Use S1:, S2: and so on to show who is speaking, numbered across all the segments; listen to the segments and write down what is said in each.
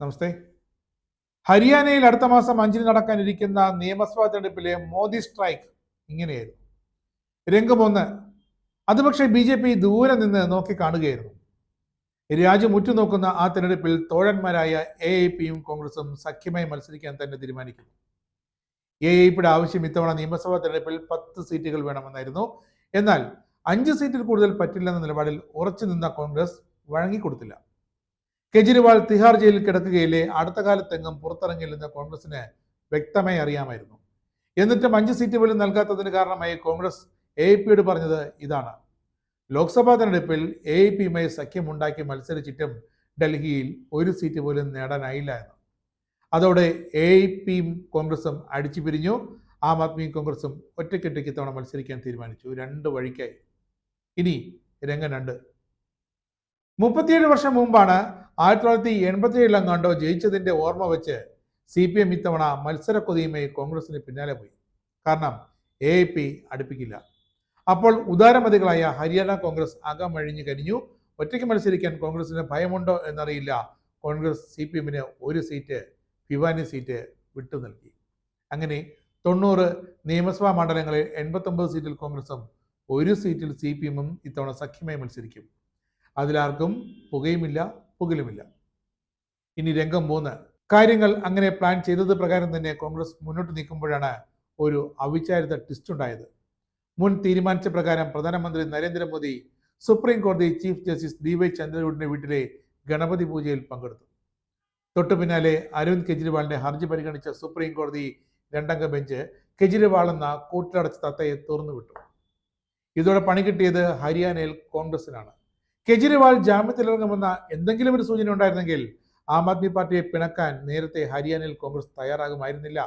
S1: നമസ്തേ. ഹരിയാനയിൽ അടുത്ത മാസം അഞ്ചിന് നടക്കാനിരിക്കുന്ന നിയമസഭാ തെരഞ്ഞെടുപ്പിലെ മോദി സ്ട്രൈക്ക് ഇങ്ങനെയായിരുന്നു. രംഗമൊന്ന്. അത് പക്ഷേ ബി ജെ പി ദൂരെ നിന്ന് നോക്കിക്കാണുകയായിരുന്നു. രാജ്യം ഉറ്റുനോക്കുന്ന ആ തെരഞ്ഞെടുപ്പിൽ തോഴന്മാരായ എ ഐ പിയും കോൺഗ്രസും സഖ്യമായി മത്സരിക്കാൻ തന്നെ തീരുമാനിക്കുന്നു. എ ഐ പിയുടെ ആവശ്യം ഇത്തവണ നിയമസഭാ തെരഞ്ഞെടുപ്പിൽ പത്ത് സീറ്റുകൾ വേണമെന്നായിരുന്നു. എന്നാൽ അഞ്ച് സീറ്റിൽ കൂടുതൽ പറ്റില്ലെന്ന നിലപാടിൽ ഉറച്ചു നിന്ന കോൺഗ്രസ് വഴങ്ങിക്കൊടുത്തില്ല. കെജ്രിവാൾ തിഹാർ ജയിലിൽ കിടക്കുകയില്ലേ? അടുത്ത കാലത്തെങ്ങും പുറത്തിറങ്ങില്ലെന്ന് കോൺഗ്രസിന് വ്യക്തമായി അറിയാമായിരുന്നു. എന്നിട്ടും അഞ്ച് സീറ്റ് പോലും നൽകാത്തതിന് കാരണമായി കോൺഗ്രസ് എ പിയോട് പറഞ്ഞത് ഇതാണ്. ലോക്സഭാ തെരഞ്ഞെടുപ്പിൽ എ ഐ പിയുമായി സഖ്യമുണ്ടാക്കി മത്സരിച്ചിട്ടും ഡൽഹിയിൽ ഒരു സീറ്റ് പോലും നേടാനായില്ല എന്ന്. അതോടെ എ ഐ പിയും കോൺഗ്രസും അടിച്ചു പിരിഞ്ഞു. ആം ആദ്മിയും കോൺഗ്രസും ഒറ്റക്കെട്ടിക്ക് തവണ മത്സരിക്കാൻ തീരുമാനിച്ചു. രണ്ട് വഴിക്കായി. ഇനി രംഗം രണ്ട്. മുപ്പത്തിയേഴ് വർഷം മുമ്പാണ് ആയിരത്തി തൊള്ളായിരത്തി എൺപത്തി ഏഴിലെങ്ങാണ്ടോ ജയിച്ചതിന്റെ ഓർമ്മ വെച്ച് സി പി എം ഇത്തവണ മത്സരക്കൊതിയുമായി കോൺഗ്രസിന് പിന്നാലെ പോയി. കാരണം എ ഐ പി അടുപ്പിക്കില്ല. അപ്പോൾ ഉദാരമതികളായ ഹരിയാന കോൺഗ്രസ് അകം അഴിഞ്ഞു കഴിഞ്ഞു ഒറ്റയ്ക്ക് മത്സരിക്കാൻ കോൺഗ്രസിന് ഭയമുണ്ടോ എന്നറിയില്ല. കോൺഗ്രസ് സി പി എമ്മിന് ഒരു സീറ്റ് ഭിവാനി സീറ്റ് വിട്ടു നൽകി. അങ്ങനെ തൊണ്ണൂറ് നിയമസഭാ മണ്ഡലങ്ങളിൽ എൺപത്തൊമ്പത് സീറ്റിൽ കോൺഗ്രസും ഒരു സീറ്റിൽ സി പി എമ്മും ഇത്തവണ സഖ്യമായി മത്സരിക്കും. അതിലാർക്കും പുകയുമില്ല പുകലുമില്ല. ഇനി രംഗം മൂന്ന്. കാര്യങ്ങൾ അങ്ങനെ പ്ലാൻ ചെയ്തത് പ്രകാരം തന്നെ കോൺഗ്രസ് മുന്നോട്ട് നീക്കുമ്പോഴാണ് ഒരു അവിചാരിത ട്വിസ്റ്റ് ഉണ്ടായത്. മുൻ തീരുമാനിച്ച പ്രകാരം പ്രധാനമന്ത്രി നരേന്ദ്രമോദി സുപ്രീം കോടതി ചീഫ് ജസ്റ്റിസ് ഡി വൈ ചന്ദ്രചൂഡിന്റെ വീട്ടിലെ ഗണപതി പൂജയിൽ പങ്കെടുത്തു. തൊട്ടു പിന്നാലെ അരവിന്ദ് കെജ്രിവാളിന്റെ ഹർജി പരിഗണിച്ച സുപ്രീം കോടതി രണ്ടംഗ ബെഞ്ച് കെജ്രിവാൾ എന്ന കൂട്ടിലടച്ച തത്തയെ തുറന്നുവിട്ടു. ഇതോടെ പണി കിട്ടിയത് ഹരിയാനയിൽ കോൺഗ്രസിനാണ്. കെജ്രിവാൾ ജാമ്യത്തിലിറങ്ങുമെന്ന എന്തെങ്കിലും ഒരു സൂചന ഉണ്ടായിരുന്നെങ്കിൽ ആം ആദ്മി പാർട്ടിയെ പിണക്കാൻ നേരത്തെ ഹരിയാനയിൽ കോൺഗ്രസ് തയ്യാറാകുമായിരുന്നില്ല.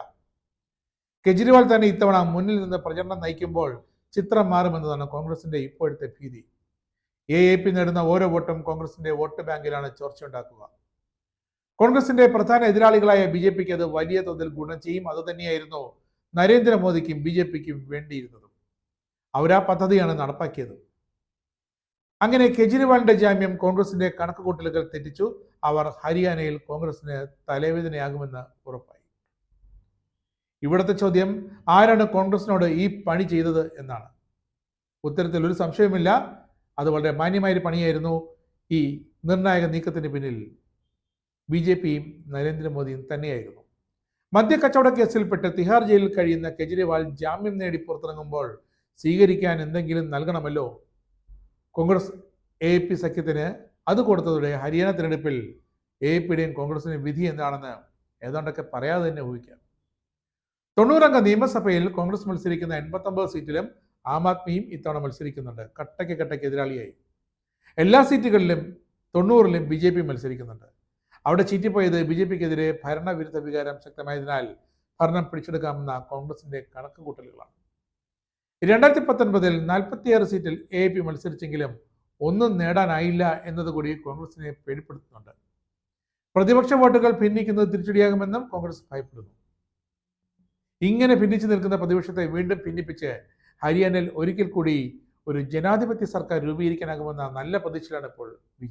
S1: കെജ്രിവാൾ തന്നെ ഇത്തവണ മുന്നിൽ നിന്ന് പ്രചരണം നയിക്കുമ്പോൾ ചിത്രം മാറുമെന്നതാണ് കോൺഗ്രസിന്റെ ഇപ്പോഴത്തെ ഭീതി. എ എ പി നേടുന്ന ഓരോ വോട്ടും കോൺഗ്രസിന്റെ വോട്ട് ബാങ്കിലാണ് ചോർച്ചയുണ്ടാക്കുക. കോൺഗ്രസിന്റെ പ്രധാന എതിരാളികളായ ബി ജെ പിക്ക് അത് വലിയ തോതിൽ ഗുണം ചെയ്യും. അതുതന്നെയായിരുന്നു നരേന്ദ്രമോദിക്കും ബി ജെ പിക്കും വേണ്ടിയിരുന്നതും. അവരാ പദ്ധതിയാണ് നടപ്പാക്കിയത്. അങ്ങനെ കെജ്രിവാളിന്റെ ജാമ്യം കോൺഗ്രസിന്റെ കണക്കുകൂട്ടലുകൾ തെറ്റിച്ചു. അവർ ഹരിയാനയിൽ കോൺഗ്രസിന് തലവേദനയാകുമെന്ന് ഉറപ്പായി. ഇവിടുത്തെ ചോദ്യം ആരാണ് കോൺഗ്രസിനോട് ഈ പണി ചെയ്തത് എന്നാണ്. ഉത്തരത്തിൽ ഒരു സംശയവുമില്ല. അത് വളരെ മാന്യമായൊരു പണിയായിരുന്നു. ഈ നിർണായക നീക്കത്തിന് പിന്നിൽ ബി ജെ പിയും നരേന്ദ്രമോദിയും തന്നെയായിരുന്നു. മദ്യക്കച്ചവട കേസിൽപ്പെട്ട് തിഹാർ ജയിലിൽ കഴിയുന്ന കെജ്രിവാൾ ജാമ്യം നേടി പുറത്തിറങ്ങുമ്പോൾ സ്വീകരിക്കാൻ എന്തെങ്കിലും നൽകണമല്ലോ കോൺഗ്രസ് എ പി സഖ്യത്തിന് അത് കൊടുത്തതോടെ ഹരിയാന തിരഞ്ഞെടുപ്പിൽ എ പിയുടെയും കോൺഗ്രസിന്റെ വിധി എന്താണെന്ന് ഏതാണ്ടൊക്കെ പറയാതെ തന്നെ ഊഹിക്കാം. തൊണ്ണൂറംഗ നിയമസഭയിൽ കോൺഗ്രസ് മത്സരിക്കുന്ന എൺപത്തൊമ്പത് സീറ്റിലും ആം ആദ്മിയും ഇത്തവണ മത്സരിക്കുന്നുണ്ട്. കട്ടയ്ക്ക് കട്ടയ്ക്ക് എതിരാളിയായി. എല്ലാ സീറ്റുകളിലും തൊണ്ണൂറിലും ബി ജെ പി മത്സരിക്കുന്നുണ്ട്. അവിടെ ചീറ്റിപ്പോയത് ബി ജെ പിക്കെതിരെ ഭരണവിരുദ്ധ വികാരം ശക്തമായതിനാൽ ഭരണം പിടിച്ചെടുക്കാമെന്ന കോൺഗ്രസിന്റെ കണക്കുകൂട്ടലുകളാണ്. രണ്ടായിരത്തി പത്തൊൻപതിൽ നാൽപ്പത്തിയാറ് സീറ്റിൽ എ പി മത്സരിച്ചെങ്കിലും ഒന്നും നേടാനായില്ല എന്നതുകൂടി കോൺഗ്രസിനെ പേടിപ്പെടുത്തുന്നുണ്ട്. പ്രതിപക്ഷ വോട്ടുകൾ ഭിന്നിക്കുന്നത് തിരിച്ചടിയാകുമെന്നും കോൺഗ്രസ് ഭയപ്പെടുന്നു. ഇങ്ങനെ ഭിന്നിച്ചു നിൽക്കുന്ന പ്രതിപക്ഷത്തെ വീണ്ടും ഭിന്നിപ്പിച്ച് ഹരിയാനയിൽ ഒരിക്കൽ കൂടി ഒരു ജനാധിപത്യ സർക്കാർ രൂപീകരിക്കാനാകുമെന്ന നല്ല പ്രതീക്ഷയിലാണ് ഇപ്പോൾ ബി